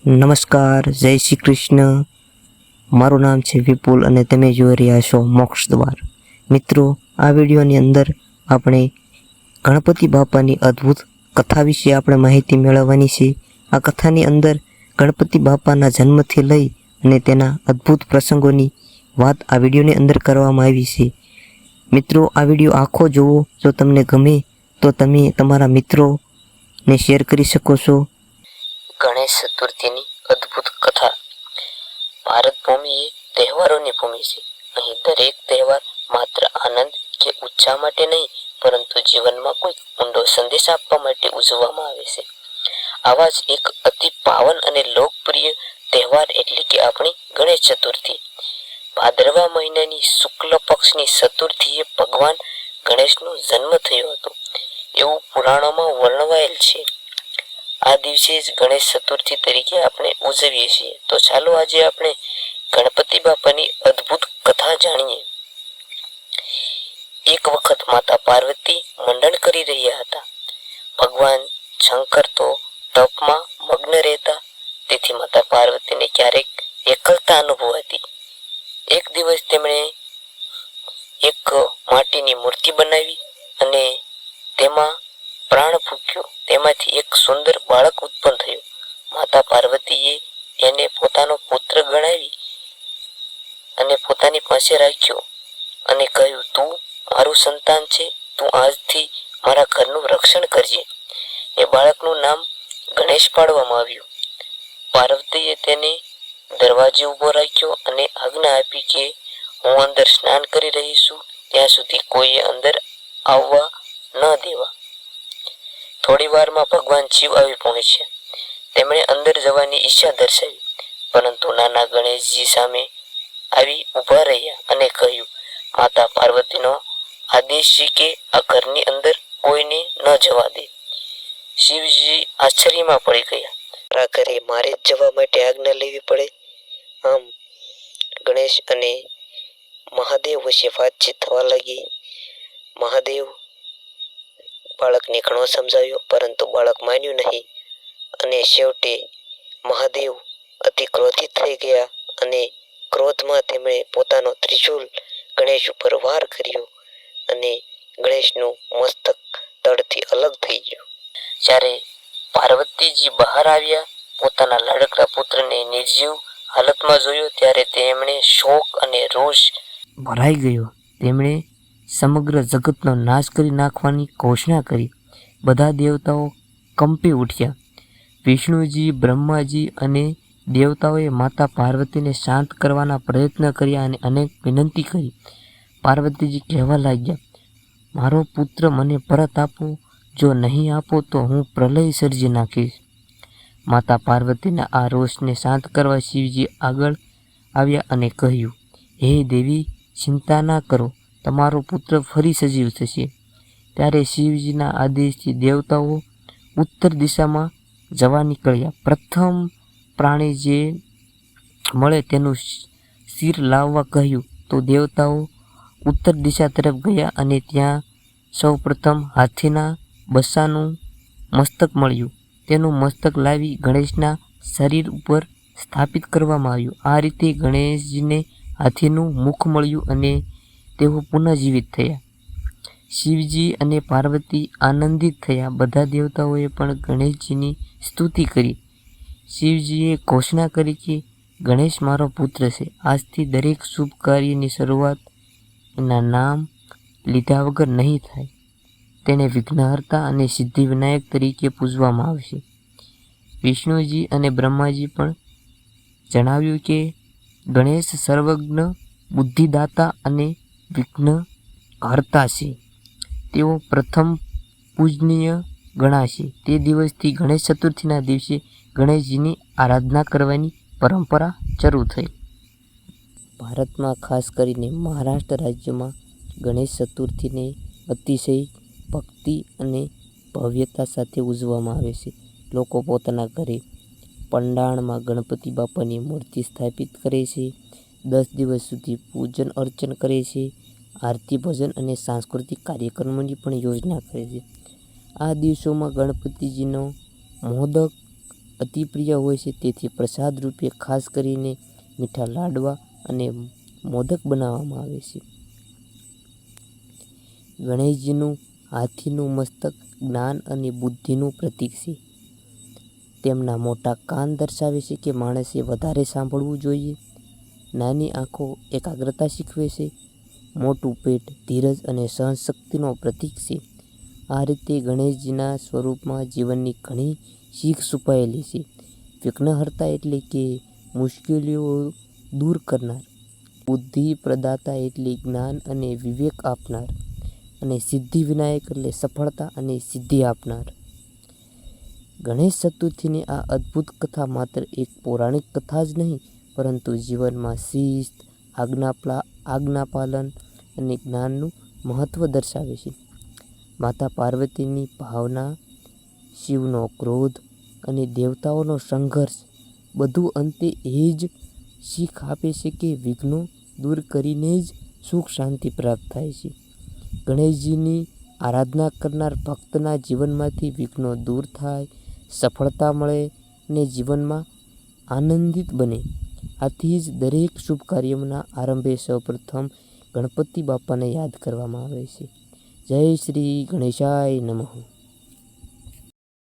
નમસ્કાર, જય શ્રી કૃષ્ણ. મારું નામ છે વિપુલ અને તમે જોઈ રહ્યા છો મોક્ષ દ્વાર. મિત્રો, આ વિડીયોની અંદર આપણે ગણપતિ બાપાની અદ્ભુત કથા વિશે આપણે માહિતી મેળવવાની છે. આ કથાની અંદર ગણપતિ બાપાના જન્મથી લઈ અને તેના અદ્ભુત પ્રસંગોની વાત આ વિડીયોની અંદર કરવામાં આવી છે. મિત્રો, આ વીડિયો આખો જુઓ જો તમને ગમે તો તમે તમારા મિત્રોને શેર કરી શકો છો. ગણેશ ચતુર્થીની અદ્ભુત કથા. ભારત ભૂમિ એ તહેવારોની ભૂમિ છે. અહીં દરેક તહેવાર માત્ર આનંદ કે ઉત્સાહ માટે નહીં, પરંતુ જીવનમાં કોઈ ઊંડો સંદેશ આપવા માટે ઉજવવામાં આવે છે. આવા જ એક અતિ પાવન અને લોકપ્રિય તહેવાર એટલે કે આપણી ગણેશ ચતુર્થી. ભાદરવા મહિનાની શુક્લ પક્ષની ચતુર્થીએ ભગવાન ગણેશનો જન્મ થયો હતો. એવું પુરાણોમાં વર્ણવાયેલ છે. આ દિવસે જ ગણેશ ચતુર્થી તરીકે આપણે ઉજવીએ છીએ. તો ચાલો આજે આપણે ગણપતિ બાપાની અદ્ભુત કથા જાણીએ. એક વખત માતા પાર્વતી મંડન કરી રહ્યા હતા. ભગવાન શંકર તો તપમાં મગ્ન રહેતા. તેથી માતા પાર્વતીને ક્યારેક એકલતા અનુભવાતી એક દિવસ તેમણે એક માટીની મૂર્તિ બનાવી અને તેમાં પ્રાણ ફૂક્યો. તેમાંથી એક સુંદર બાળક ઉત્પન્ન થયું. માતા પાર્વતીએ એને પોતાનો પુત્ર ગણાવી અને પોતાની પાસે રાખ્યો અને કહ્યું, તું મારું સંતાન છે. તું આજથી મારા ઘરનું રક્ષણ કરજે. એ બાળકનું નામ ગણેશ પાડવામાં આવ્યું. પાર્વતીએ તેને દરવાજે ઊભો રાખ્યો અને આજ્ઞા આપી કે, હું અંદર સ્નાન કરી રહી છું. ત્યાં સુધી કોઈએ અંદર આવવા ન દેવા. થોડી વારમાં ભગવાન શિવ આવી પહોંચ્યા તેમણે અંદર જવાની ઈચ્છા દર્શાવી, પરંતુ નાના ગણેશજી સામે આવી ઊભા રહ્યા અને કહ્યું, માતા પાર્વતીનો આદેશ છે કે આ ઘરની અંદર કોઈને ન જવા દે. શિવજી આશ્ચર્યમાં પડી ગયા. આ ઘરે મારે જ જવા માટે આજ્ઞા લેવી પડે? આમ, ગણેશ અને મહાદેવ વચ્ચે વાતચીત થવા લાગી. મહાદેવ બાળકને ઘણો સમજાવ્યો પરંતુ બાળક માન્યું નહીં. અને છેવટે મહાદેવ અતિ ક્રોધિત થઈ ગયા અને ક્રોધમાં તેમણે પોતાનો ત્રિશુલ ગણેશ ઉપર વાર કર્યો અને ગણેશનું મસ્તક તળથી અલગ થઈ ગયું. જ્યારે પાર્વતીજી બહાર આવ્યા, પોતાના લાડકડા પુત્રને નિર્જીવ હાલતમાં જોયો, ત્યારે તેમણે શોક અને રોષ ભરાઈ ગયો. તેમણે સમગ્ર જગતનો નાશ કરી નાખવાની ઘોષણા કરી. બધા દેવતાઓ કંપી ઉઠ્યા. વિષ્ણુજી, બ્રહ્માજી અને દેવતાઓએ માતા પાર્વતીને શાંત કરવાના પ્રયત્ન કર્યા અને અનેક વિનંતી કરી. પાર્વતીજી કહેવા લાગ્યા, મારો પુત્ર મને પરત આપો, જો નહીં આપો તો હું પ્રલય સર્જી નાખીશ. માતા પાર્વતીના આ રોષને શાંત કરવા શિવજી આગળ આવ્યા અને કહ્યું, હે દેવી, ચિંતા ના કરો. તમારો પુત્ર ફરી સજીવ થશે. ત્યારે શિવજીના આદેશથી દેવતાઓ ઉત્તર દિશામાં જવા નીકળ્યા. પ્રથમ પ્રાણી જે મળે તેનું શિર લાવવા કહ્યું, તો દેવતાઓ ઉત્તર દિશા તરફ ગયા અને ત્યાં સૌ પ્રથમ હાથીના બસ્સાનું મસ્તક મળ્યું. તેનું મસ્તક લાવી ગણેશના શરીર ઉપર સ્થાપિત કરવામાં આવ્યું. આ રીતે ગણેશજીને હાથીનું મુખ મળ્યું અને તેઓ પુનઃજીવિત થયા. શિવજી અને પાર્વતી આનંદિત થયા. બધા દેવતાઓએ પણ ગણેશજીની સ્તુતિ કરી. શિવજીએ ઘોષણા કરી કે, ગણેશ મારો પુત્ર છે. આજથી દરેક શુભ કાર્યની શરૂઆત એના નામ લીધા વગર નહીં થાય. તેને વિઘ્નહર્તા અને સિદ્ધિ વિનાયક તરીકે પૂજવામાં આવશે. વિષ્ણુજી અને બ્રહ્માજી પણ જણાવ્યું કે, ગણેશ સર્વજ્ઞ બુદ્ધિદાતા અને વિઘ્ન હર્તા છે. તેઓ પ્રથમ પૂજનીય ગણાશે. તે દિવસથી ગણેશ ચતુર્થીના દિવસે ગણેશજીની આરાધના કરવાની પરંપરા શરૂ થઈ. ભારતમાં ખાસ કરીને મહારાષ્ટ્ર રાજ્યમાં ગણેશ ચતુર્થીને અતિશય ભક્તિ અને ભવ્યતા સાથે ઉજવવામાં આવે છે. લોકો પોતાના ઘરે પંડાણમાં ગણપતિ બાપાની મૂર્તિ સ્થાપિત કરે છે. દસ દિવસ સુધી પૂજન અર્ચન કરે છે. આરતી, ભજન અને સાંસ્કૃતિક કાર્યક્રમોની પણ યોજના કરે છે. આ દિવસોમાં ગણપતિજીનો મોદક અતિ પ્રિય હોય છે. તેથી પ્રસાદ રૂપે ખાસ કરીને મીઠા લાડવા અને મોદક બનાવવામાં આવે છે. ગણેશજીનું હાથીનું મસ્તક જ્ઞાન અને બુદ્ધિનું પ્રતીક છે. તેમના મોટા કાન દર્શાવે છે કે માણસે વધારે સાંભળવું જોઈએ. નાની આંખો એકાગ્રતા શીખવે છે. મોટું પેટ ધીરજ અને સહનશક્તિનો પ્રતીક છે. આ રીતે ગણેશજીના સ્વરૂપમાં જીવનની ઘણી શીખ છુપાયેલી છે. વિઘ્નહર્તા એટલે કે મુશ્કેલીઓ દૂર કરનાર બુદ્ધિ પ્રદાતા એટલે જ્ઞાન અને વિવેક આપનાર, અને સિદ્ધિ વિનાયક એટલે સફળતા અને સિદ્ધિ આપનાર. ગણેશ ચતુર્થીની આ અદ્ભુત કથા માત્ર એક પૌરાણિક કથા જ નહીં પરંતુ જીવનમાં શિસ્ત, આજ્ઞાપલા, આજ્ઞાપાલન અને જ્ઞાનનું મહત્ત્વ દર્શાવે છે. માતા પાર્વતીની ભાવના, શિવનો ક્રોધ અને દેવતાઓનો સંઘર્ષ બધું અંતે એ જ શીખ આપે છે કે વિઘ્નો દૂર કરીને જ સુખ શાંતિ પ્રાપ્ત થાય છે. ગણેશજીની આરાધના કરનાર ભક્તના જીવનમાંથી વિઘ્નો દૂર થાય, સફળતા મળે અને જીવનમાં આનંદિત બને. આથી જ દરેક શુભ કાર્યના આરંભે સૌપ્રથમ ગણપતિ બાપાને યાદ કરવામાં આવે છે. જય શ્રી ગણેશાય નમઃ.